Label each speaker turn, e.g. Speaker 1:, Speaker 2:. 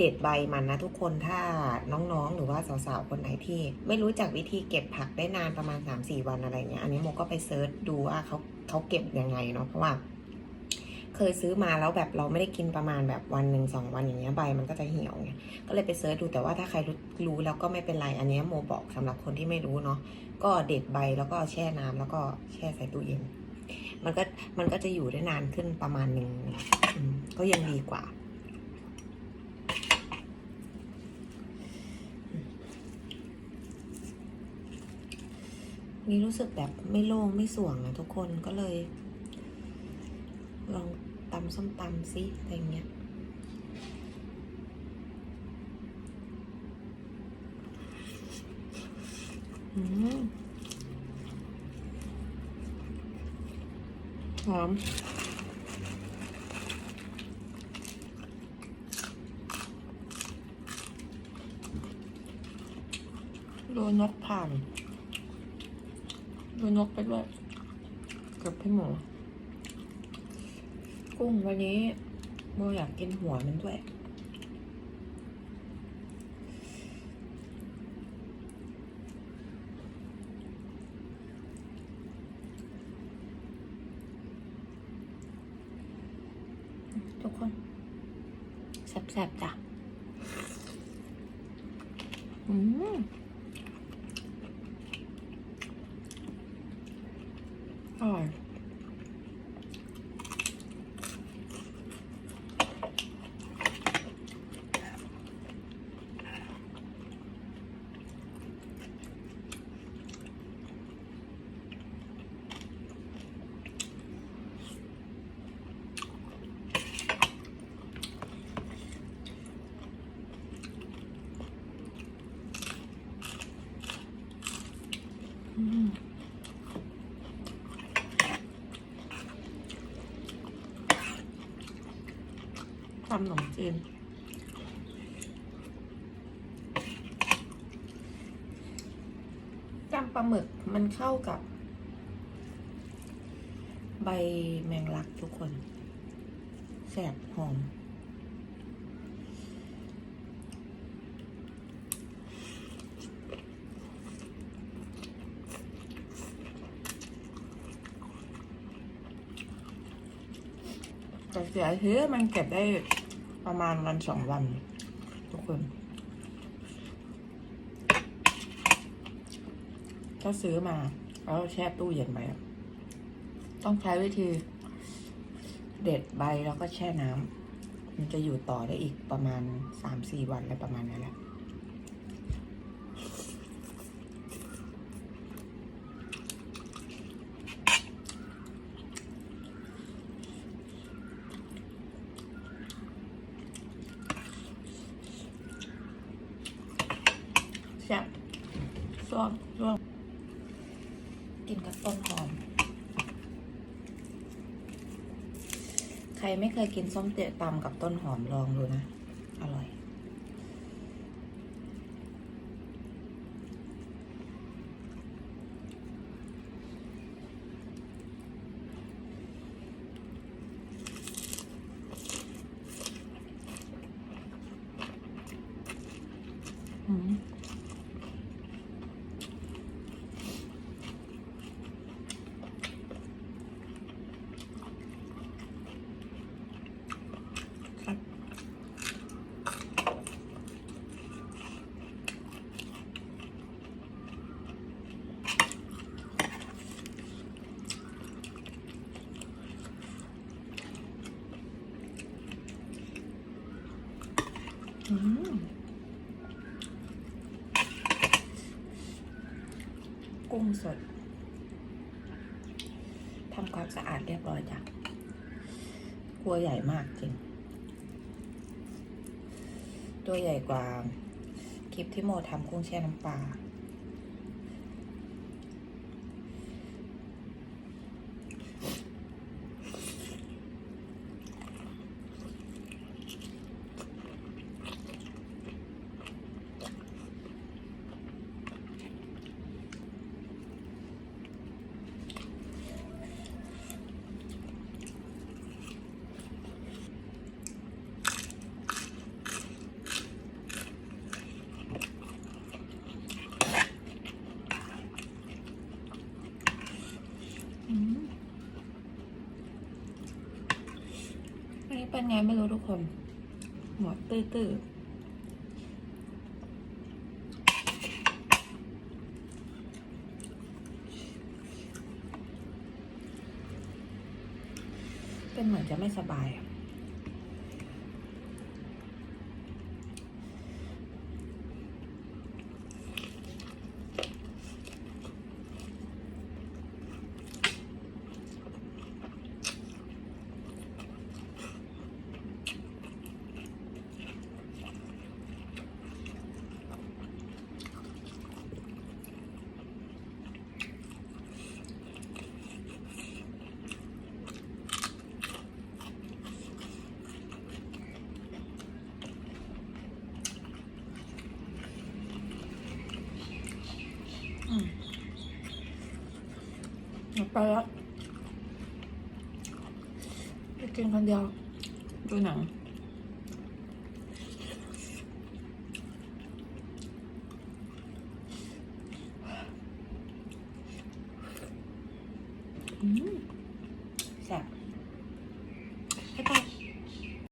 Speaker 1: เด็ดใบมันนะทุกคนถ้าน้องๆ หรือว่าสาวๆ คนไหนที่ไม่รู้จักวิธีเก็บผักได้นานประมาณ 3-4 วันอะไรเงี้ยอันนี้โมก็ไปเซิร์ชดูว่าเขาเขาเก็บยังไงเนาะเพราะว่าเคยซื้อมาแล้วแบบเราไม่ได้กินประมาณแบบวันหนึ่งสองวันอย่างเงี้ยใบมันก็จะเหี่ยวไงก็เลยไปเซิร์ชดูแต่ว่าถ้าใครรู้รู้แล้วก็ไม่เป็นไรอันนี้โมบอกสำหรับคนที่ไม่รู้เนาะก็เด็ดใบแล้วก็แช่น้ำแล้วก็แช่ใส่ตู้เย็นมันก็มันก็จะอยู่ได้นานขึ้นประมาณหนึ่งก็ยังดีกว่า นี่รู้สึกแบบไม่โล่งไม่ส่วงอะทุกคนก็เลย ลองตำส้มตำซิอะไรเงี้ยอืมหอมดูนกผ่าน ดูนกไปด้วยกับพี่หมูกุ้งวันนี้โมอยากกินหัวมันด้วย ทุกคนแซ่บๆจ้ะ อืม อ ทำขนมจีนจำปลาหมึกมันเข้ากับ ใบแมงลักทุกคน แสบหอมแต่เสียทีมันเก็บได้ ประมาณวันสองวัน ทุกคน ถ้าซื้อมาแล้วแช่ตู้เย็นไว้ต้องใช้วิธี เด็ดใบแล้วก็แช่น้ำมันจะอยู่ต่อได้อีกประมาณสามสี่วันอะไรประมาณนั้นแหละ แซ่บซอบซ่วมกินกับต้นหอม ใครไม่เคยกินส้มเตะตำกับต้นหอมลองดูนะ อร่อย กุ้งสดทำความสะอาดเรียบร้อยจ้ะครัวใหญ่มากจริง ตัวใหญ่กว่า คลิปที่โมทำกุ้งแช่น้ำปลา
Speaker 2: ไงไม่รู้ทุกคนหมอตื้อๆเป็นเหมือนจะไม่สบายอะ ไปแล้วไปกินคนเดียวดูหนังอืม